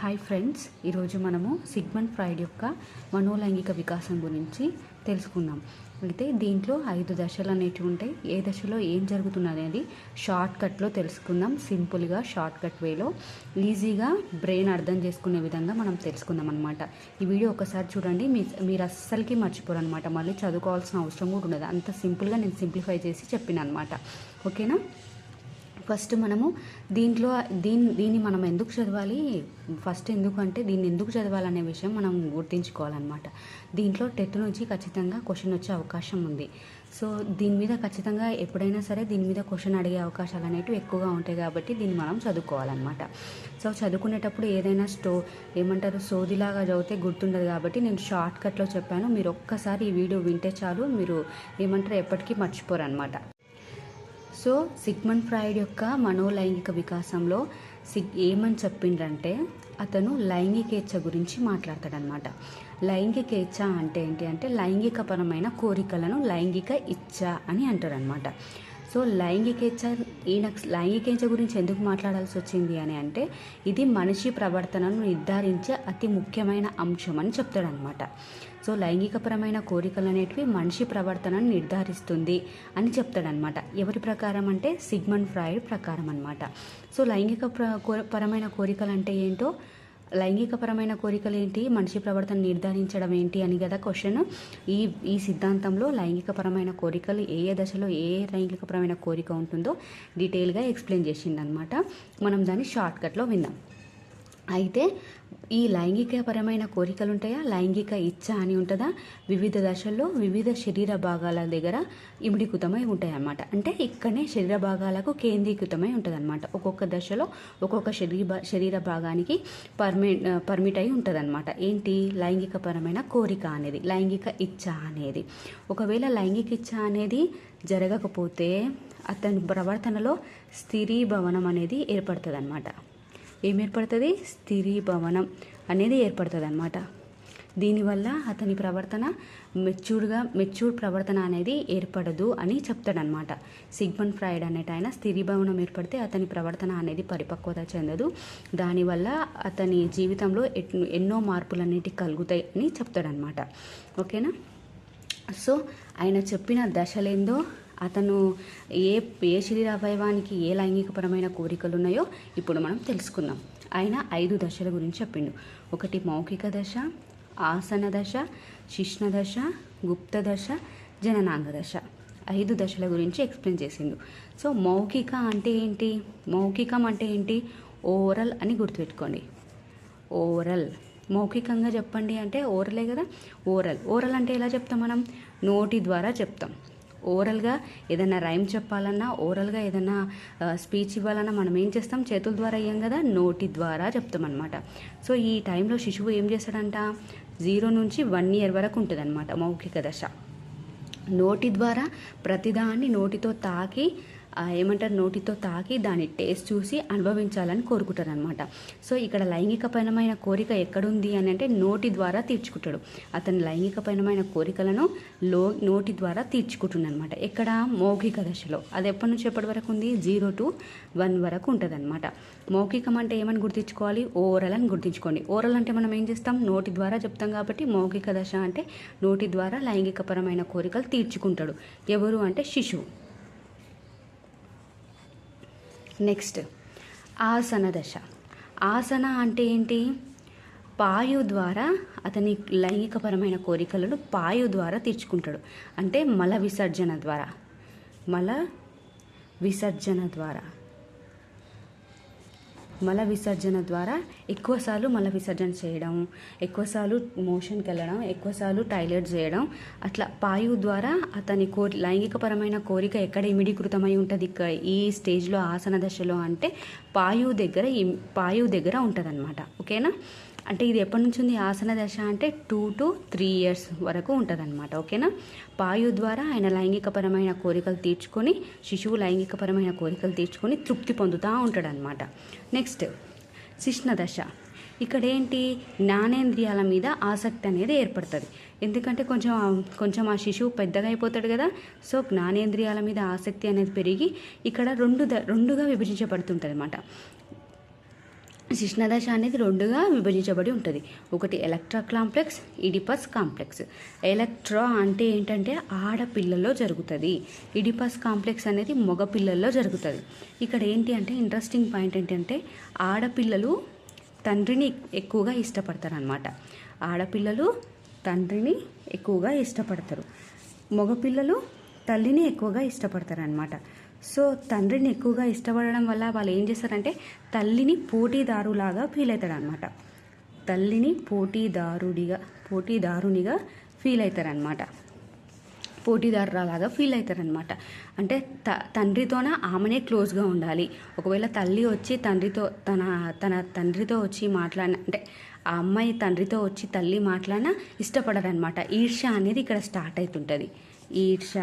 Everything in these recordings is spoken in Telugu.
హాయ్ ఫ్రెండ్స్ ఈరోజు మనము సిగ్మండ్ ఫ్రైడ్ యొక్క మనోలైంగిక వికాసం గురించి తెలుసుకుందాం. అయితే దీంట్లో ఐదు దశలు అనేటివి ఉంటాయి. ఏ దశలో ఏం జరుగుతుంది అనేది షార్ట్ కట్లో తెలుసుకుందాం సింపుల్గా షార్ట్ కట్ వేలో ఈజీగా బ్రెయిన్ అర్థం చేసుకునే విధంగా మనం తెలుసుకుందాం అనమాట ఈ వీడియో ఒకసారి చూడండి. మీ మీరు అస్సలకి మర్చిపోరు అనమాట మళ్ళీ చదువుకోవాల్సిన అవసరం కూడా ఉండదు. అంత సింపుల్గా నేను సింప్లిఫై చేసి చెప్పిన అనమాట ఓకేనా? ఫస్ట్ మనము దీంట్లో దీని దీన్ని మనం ఎందుకు చదవాలి? ఫస్ట్ ఎందుకంటే దీన్ని ఎందుకు చదవాలనే విషయం మనం గుర్తించుకోవాలన్నమాట. దీంట్లో టెట్ నుంచి ఖచ్చితంగా క్వశ్చన్ వచ్చే అవకాశం ఉంది. సో దీని మీద ఖచ్చితంగా ఎప్పుడైనా సరే దీని మీద క్వశ్చన్ అడిగే అవకాశాలు అనేవి ఎక్కువగా ఉంటాయి కాబట్టి దీన్ని మనం చదువుకోవాలన్నమాట. సో చదువుకునేటప్పుడు ఏదైనా స్టో ఏమంటారు సోదిలాగా చదివితే గుర్తుండదు కాబట్టి నేను షార్ట్ కట్లో చెప్పాను. మీరు ఒక్కసారి ఈ వీడియో వింటే చాలు. మీరు ఏమంటారు ఎప్పటికీ మర్చిపోరు అనమాట సో సిగ్మండ్ ఫ్రాయిడ్ యొక్క మనోలైంగిక వికాసంలో సిగ్ ఏమని చెప్పిండ్రంటే అతను లైంగికేచ్ఛ గురించి మాట్లాడతాడనమాట లైంగికేచ్ఛ అంటే ఏంటి అంటే లైంగికపరమైన కోరికలను లైంగిక ఇచ్ఛ అని అంటారనమాట సో లైంగికేచ్ఛ ఈయన లైంగికేచ్ఛ గురించి ఎందుకు మాట్లాడాల్సి వచ్చింది అని అంటే ఇది మనిషి ప్రవర్తనను నిర్ధారించే అతి ముఖ్యమైన అంశం అని చెప్తాడనమాట సో లైంగికపరమైన కోరికలు అనేటివి మనిషి ప్రవర్తనను నిర్ధారిస్తుంది అని చెప్తాడనమాట ఎవరి ప్రకారం అంటే సిగ్మండ్ ఫ్రాయిడ్ ప్రకారం అనమాట సో లైంగిక పరమైన కోరికలు అంటే ఏంటో లైంగికపరమైన కోరికలు ఏంటి మనిషి ప్రవర్తన నిర్ధారించడం ఏంటి అని కదా క్వశ్చన్ ఈ ఈ సిద్ధాంతంలో లైంగికపరమైన కోరికలు ఏ ఏ దశలో ఏ ఏ లైంగికపరమైన కోరిక ఉంటుందో డీటెయిల్గా ఎక్స్ప్లెయిన్ చేసిందనమాట మనం దాన్ని షార్ట్కట్లో విందాం. అయితే ఈ లైంగికపరమైన కోరికలు ఉంటాయా లైంగిక ఇచ్చ అని ఉంటుందా? వివిధ దశల్లో వివిధ శరీర భాగాల దగ్గర ఇమిడికృతమై ఉంటాయన్నమాట. అంటే ఇక్కడనే శరీర భాగాలకు కేంద్రీకృతమై ఉంటుంది అనమాట ఒక్కొక్క దశలో ఒక్కొక్క శరీర శరీర భాగానికి పర్మి పర్మిట్ అయి ఉంటుంది అనమాట ఏంటి? లైంగికపరమైన కోరిక అనేది లైంగిక ఇచ్చ అనేది. ఒకవేళ లైంగిక ఇచ్చ అనేది జరగకపోతే అతని ప్రవర్తనలో స్థిరీభవనం అనేది ఏర్పడుతుంది అనమాట ఏం ఏర్పడుతుంది స్థిరీభవనం అనేది ఏర్పడుతుంది అనమాట దీనివల్ల అతని ప్రవర్తన మెచ్యూర్గా మెచ్యూర్ ప్రవర్తన అనేది ఏర్పడదు అని చెప్తాడనమాట సిగ్మన్ ఫ్రాయిడ్ అనేట ఆయన స్థిరీభవనం ఏర్పడితే అతని ప్రవర్తన అనేది పరిపక్వత చెందదు. దానివల్ల అతని జీవితంలో ఎన్నో మార్పులు అనేటివి కలుగుతాయి అని చెప్తాడనమాట ఓకేనా? సో ఆయన చెప్పిన దశలేందో అతను ఏ ఏ శరీర అవయవానికి ఏ లైంగికపరమైన కోరికలు ఉన్నాయో ఇప్పుడు మనం తెలుసుకుందాం. ఆయన ఐదు దశల గురించి చెప్పిండు. ఒకటి మౌఖిక దశ ఆసన దశ శిష్ణ దశ గుప్త దశ జననాంగ దశ. ఐదు దశల గురించి ఎక్స్ప్లెయిన్ చేసిండు. సో మౌఖిక అంటే ఏంటి? మౌఖికం అంటే ఏంటి? ఓరల్ అని గుర్తుపెట్టుకోండి. ఓరల్. మౌఖికంగా చెప్పండి అంటే ఓరలే కదా? ఓరల్. ఓరల్ అంటే ఎలా చెప్తాం మనం? నోటి ద్వారా చెప్తాం. ఓరల్గా ఏదైనా రైమ్ చెప్పాలన్నా ఓరల్గా ఏదైనా స్పీచ్ ఇవ్వాలన్నా మనం ఏం చేస్తాం? చేతుల ద్వారా అయ్యాం కదా? నోటి ద్వారా చెప్తామన్నమాట. సో ఈ టైంలో శిశువు ఏం చేస్తాడంట? జీరో నుంచి వన్ ఇయర్ వరకు ఉంటుందన్నమాట మౌఖిక దశ. నోటి ద్వారా ప్రతిదాన్ని నోటితో తాకి ఏమంటారు నోటితో తాకి దాని టేస్ట్ చూసి అనుభవించాలని కోరుకుంటారు అనమాట సో ఇక్కడ లైంగికపరమైన కోరిక ఎక్కడుంది అని అంటే నోటి ద్వారా తీర్చుకుంటాడు. అతని లైంగికపరమైన కోరికలను లో నోటి ద్వారా తీర్చుకుంటుందన్నమాట. ఎక్కడ? మౌఖిక దశలో. అది ఎప్పటి నుంచి ఎప్పటి వరకు ఉంది? జీరో టు వన్ వరకు ఉంటుంది అనమాట మౌఖికం అంటే ఏమని గుర్తించుకోవాలి? ఓరల్ అని గుర్తించుకోండి. ఓరల్ అంటే మనం ఏం చేస్తాం? నోటి ద్వారా చెప్తాం కాబట్టి మౌఖిక దశ అంటే నోటి ద్వారా లైంగికపరమైన కోరికలు తీర్చుకుంటాడు. ఎవరు అంటే శిశువు. నెక్స్ట్ ఆసన దశ. ఆసన అంటే ఏంటి? పాయు ద్వారా అతని లైంగికపరమైన కోరికలను పాయు ద్వారా తీర్చుకుంటాడు. అంటే మల విసర్జన ద్వారా. మల విసర్జన ద్వారా. మల విసర్జన ద్వారా ఎక్కువసార్లు మల విసర్జన చేయడం ఎక్కువసార్లు మోషన్కి వెళ్ళడం ఎక్కువసార్లు టాయిలెట్ చేయడం అట్లా పాయువు ద్వారా అతని కోరి లైంగికపరమైన కోరిక ఎక్కడ ఇమిడీకృతమై ఉంటుంది? ఈ స్టేజ్లో ఆసన దశలో అంటే పాయువు దగ్గర పాయువు దగ్గర ఉంటుంది ఓకేనా? అంటే ఇది ఎప్పటి నుంచి ఉంది? ఆసన దశ అంటే టూ టు త్రీ ఇయర్స్ వరకు ఉంటుంది అనమాట ఓకేనా? పాయు ద్వారా ఆయన లైంగికపరమైన కోరికలు తీర్చుకొని శిశువు లైంగికపరమైన కోరికలు తీర్చుకొని తృప్తి పొందుతూ ఉంటాడనమాట నెక్స్ట్ శిష్ణ దశ. ఇక్కడ ఏంటి జ్ఞానేంద్రియాల మీద ఆసక్తి అనేది ఏర్పడుతుంది. ఎందుకంటే కొంచెం కొంచెం ఆ శిశువు పెద్దగా అయిపోతాడు కదా. సో జ్ఞానేంద్రియాల మీద ఆసక్తి అనేది పెరిగి ఇక్కడ రెండు ద రెండుగా విభజించబడుతుంటుంది అనమాట శిష్ణదశ అనేది రెండుగా విభజించబడి ఉంటుంది. ఒకటి Electra complex Oedipus complex. Electra అంటే ఏంటంటే ఆడపిల్లల్లో జరుగుతుంది. ఇడిపస్ కాంప్లెక్స్ అనేది మగపిల్లల్లో జరుగుతుంది. ఇక్కడ ఏంటి అంటే ఇంట్రెస్టింగ్ పాయింట్ ఏంటంటే ఆడపిల్లలు తండ్రిని ఎక్కువగా ఇష్టపడతారనమాట ఆడపిల్లలు తండ్రిని ఎక్కువగా ఇష్టపడతారు. మగపిల్లలు తల్లిని ఎక్కువగా ఇష్టపడతారనమాట సో తండ్రిని ఎక్కువగా ఇష్టపడడం వల్ల వాళ్ళు ఏం చేస్తారంటే తల్లిని పోటీదారులాగా ఫీల్ అవుతాడనమాట తల్లిని పోటీదారుడిగా పోటీదారునిగా ఫీల్ అవుతారనమాట పోటీదారులాగా ఫీల్ అవుతారనమాట అంటే త తండ్రితోన ఆమెనే క్లోజ్గా ఉండాలి. ఒకవేళ తల్లి వచ్చి తండ్రితో తన తన తండ్రితో వచ్చి మాట్లాడిన అంటే ఆ అమ్మాయి తండ్రితో వచ్చి తల్లి మాట్లాడినా ఇష్టపడరనమాట ఈర్ష్య అనేది ఇక్కడ స్టార్ట్ అవుతుంటుంది. ఈర్ష్య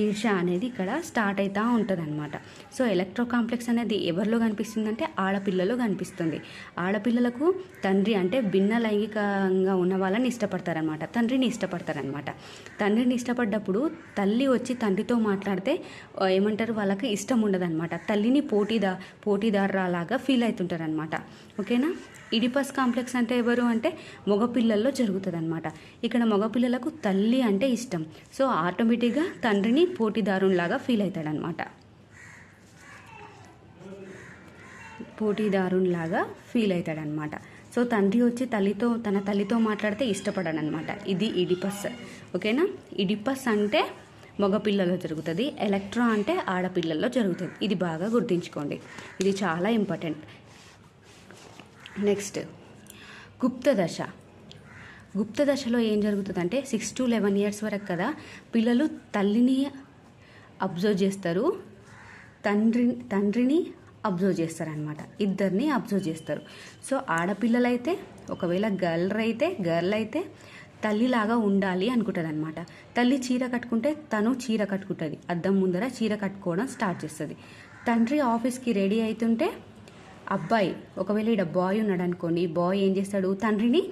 ఈర్ష అనేది ఇక్కడ స్టార్ట్ అవుతూ ఉంటుంది అనమాట సో ఎలక్ట్రో కాంప్లెక్స్ అనేది ఎవరిలో కనిపిస్తుందంటే ఆడపిల్లలో కనిపిస్తుంది. ఆడపిల్లలకు తండ్రి అంటే భిన్న లైంగికంగా ఉన్న వాళ్ళని ఇష్టపడతారనమాట తండ్రిని ఇష్టపడతారనమాట తండ్రిని ఇష్టపడ్డప్పుడు తల్లి వచ్చి తండ్రితో మాట్లాడితే ఏమంటారు? వాళ్ళకి ఇష్టం ఉండదన్నమాట. తల్లిని పోటీదా పోటీదారులాగా ఫీల్ అవుతుంటారనమాట ఓకేనా? ఇడిపస్ కాంప్లెక్స్ అంటే ఎవరు అంటే మగపిల్లల్లో జరుగుతుంది అనమాట ఇక్కడ మగపిల్లలకు తల్లి అంటే ఇష్టం. సో ఆటోమేటిక్గా తండ్రిని పోటీదారునిలాగా ఫీల్ అవుతాడనమాట పోటీదారునిలాగా ఫీల్ అవుతాడనమాట సో తండ్రి వచ్చి తల్లితో తన తల్లితో మాట్లాడితే ఇష్టపడనమాట ఇది ఇడిపస్. ఓకేనా? ఇడిపస్ అంటే మగపిల్లలో జరుగుతుంది. ఎలక్ట్రా అంటే ఆడపిల్లల్లో జరుగుతుంది. ఇది బాగా గుర్తుంచుకోండి. ఇది చాలా ఇంపార్టెంట్. నెక్స్ట్ గుప్త దశ. గుప్త దశలో ఏం జరుగుతుందంటే సిక్స్ టు లెవెన్ ఇయర్స్ వరకు కదా పిల్లలు తల్లిని అబ్జర్వ్ చేస్తారు తండ్రి తండ్రిని అబ్జర్వ్ చేస్తారనమాట ఇద్దరిని అబ్జర్వ్ చేస్తారు. సో ఆడపిల్లలైతే ఒకవేళ గర్ల్ అయితే గర్ల్ అయితే తల్లిలాగా ఉండాలి అనుకుంటుంది అనమాట తల్లి చీర కట్టుకుంటే తను చీర కట్టుకుంటుంది. అద్దం ముందర చీర కట్టుకోవడం స్టార్ట్ చేస్తుంది. తండ్రి ఆఫీస్కి రెడీ అవుతుంటే అబ్బాయి ఒకవేళ ఇక్కడ బాయ్ ఉన్నాడు అనుకోండి బాయ్ ఏం చేస్తాడు? తండ్రిని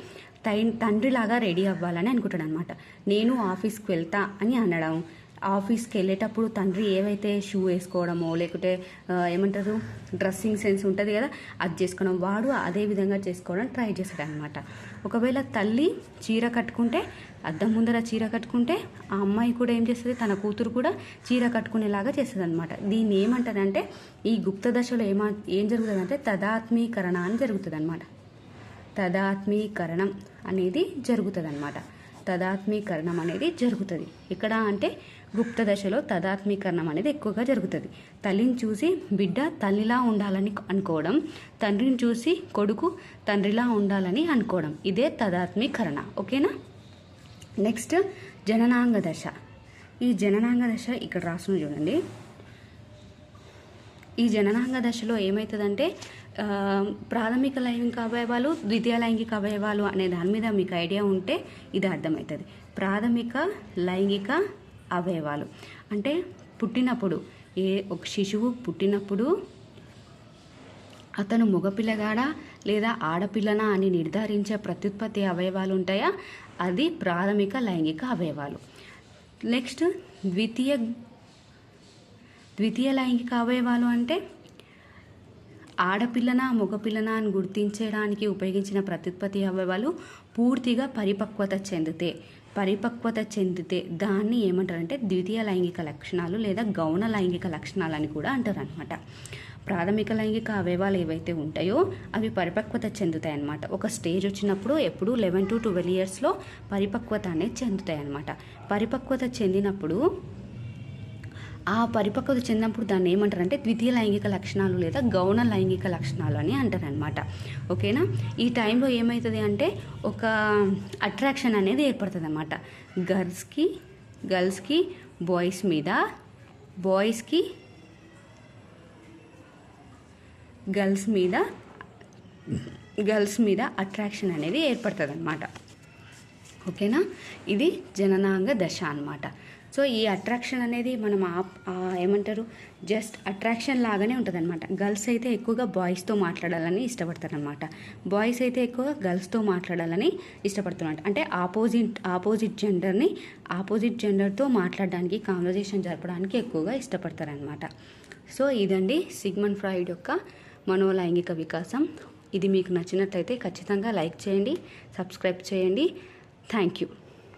తండ్రిలాగా రెడీ అవ్వాలని అనుకుంటాడు అనమాట నేను ఆఫీస్కి వెళ్తా అని అనడం. ఆఫీస్కి వెళ్ళేటప్పుడు తండ్రి ఏవైతే షూ వేసుకోవడమో లేకుంటే ఏమంటారు డ్రెస్సింగ్ సెన్స్ ఉంటుంది కదా అది చేసుకోవడం. వాడు అదే విధంగా చేసుకోవడం ట్రై చేస్తాడు అనమాట ఒకవేళ తల్లి చీర కట్టుకుంటే అద్దం ముందర చీర కట్టుకుంటే ఆ అమ్మాయి కూడా ఏం చేస్తుంది? తన కూతురు కూడా చీర కట్టుకునేలాగా చేస్తుంది అనమాట దీన్ని ఏమంటారంటే ఈ గుప్త దశలో ఏమా ఏం జరుగుతుందంటే తదాత్మీకరణ అని జరుగుతుంది అనమాట తదాత్మీకరణం అనేది జరుగుతుంది అనమాట తదాత్మీకరణం అనేది జరుగుతుంది. ఇక్కడ అంటే గుప్త దశలో తదాత్మీకరణం అనేది ఎక్కువగా జరుగుతుంది. తల్లిని చూసి బిడ్డ తల్లిలా ఉండాలని అనుకోవడం తండ్రిని చూసి కొడుకు తండ్రిలా ఉండాలని అనుకోవడం ఇదే తదాత్మీకరణ. ఓకేనా? నెక్స్ట్ జననాంగ దశ. ఈ జననాంగ దశ ఇక్కడ రాసిన చూడండి. ఈ జననాంగ దశలో ఏమవుతుందంటే ప్రాథమిక లైంగిక అవయవాలు ద్వితీయ లైంగిక అవయవాలు అనే దాని మీద మీకు ఐడియా ఉంటే ఇది అర్థమవుతుంది. ప్రాథమిక లైంగిక అవయవాలు. అంటే పుట్టినప్పుడు ఏ ఒక శిశువు పుట్టినప్పుడు అతను మగపిల్లగాడా లేదా ఆడపిల్లనా అని నిర్ధారించే ప్రత్యుత్పత్తి అవయవాలు ఉంటాయా? అది ప్రాథమిక లైంగిక అవయవాలు. నెక్స్ట్ ద్వితీయ ద్వితీయ లైంగిక అవయవాలు అంటే ఆడపిల్లనా మగపిల్లనా అని గుర్తించడానికి ఉపయోగించిన ప్రత్యుత్పత్తి అవయవాలు పూర్తిగా పరిపక్వత చెందితే పరిపక్వత చెందితే దాన్ని ఏమంటారంటే ద్వితీయ లైంగిక లక్షణాలు లేదా గౌణ లైంగిక లక్షణాలు అని కూడా అంటారు అనమాట ప్రాథమిక లైంగిక అవయవాలు ఏవైతే ఉంటాయో అవి పరిపక్వత చెందుతాయి అన్నమాట ఒక స్టేజ్ వచ్చినప్పుడు ఎప్పుడు లెవెన్ టు ట్వెల్వ్ ఇయర్స్లో పరిపక్వత అనేది చెందుతాయి అన్నమాట పరిపక్వత చెందినప్పుడు ఆ పరిపక్వత చెందినప్పుడు దాన్ని ఏమంటారంటే ద్వితీయ లైంగిక లక్షణాలు లేదా గౌణ లైంగిక లక్షణాలు అని అంటారనమాట ఓకేనా? ఈ టైంలో ఏమవుతుంది అంటే ఒక అట్రాక్షన్ అనేది ఏర్పడుతుంది అనమాట గర్ల్స్కి గర్ల్స్కి బాయ్స్ మీద బాయ్స్కి గర్ల్స్ మీద గర్ల్స్ మీద అట్రాక్షన్ అనేది ఏర్పడుతుంది అనమాట ఓకేనా? ఇది జననాంగ దశ అన్నమాట. సో ఈ అట్రాక్షన్ అనేది మనం ఏమంటారు? జస్ట్ అట్రాక్షన్ లాగానే ఉంటుందన్నమాట. గర్ల్స్ అయితే ఎక్కువగా బాయ్స్తో మాట్లాడాలని ఇష్టపడతారనమాట బాయ్స్ అయితే ఎక్కువగా గర్ల్స్తో మాట్లాడాలని ఇష్టపడుతున్నమాట అంటే ఆపోజిట్ ఆపోజిట్ జెండర్ని ఆపోజిట్ జెండర్తో మాట్లాడడానికి కాన్వర్జేషన్ జరపడానికి ఎక్కువగా ఇష్టపడతారనమాట సో ఇదండి సిగ్మన్ ఫ్రాయిడ్ యొక్క మనోలైంగిక వికాసం. ఇది మీకు నచ్చినట్లయితే ఖచ్చితంగా లైక్ చేయండి సబ్స్క్రైబ్ చేయండి. Thank you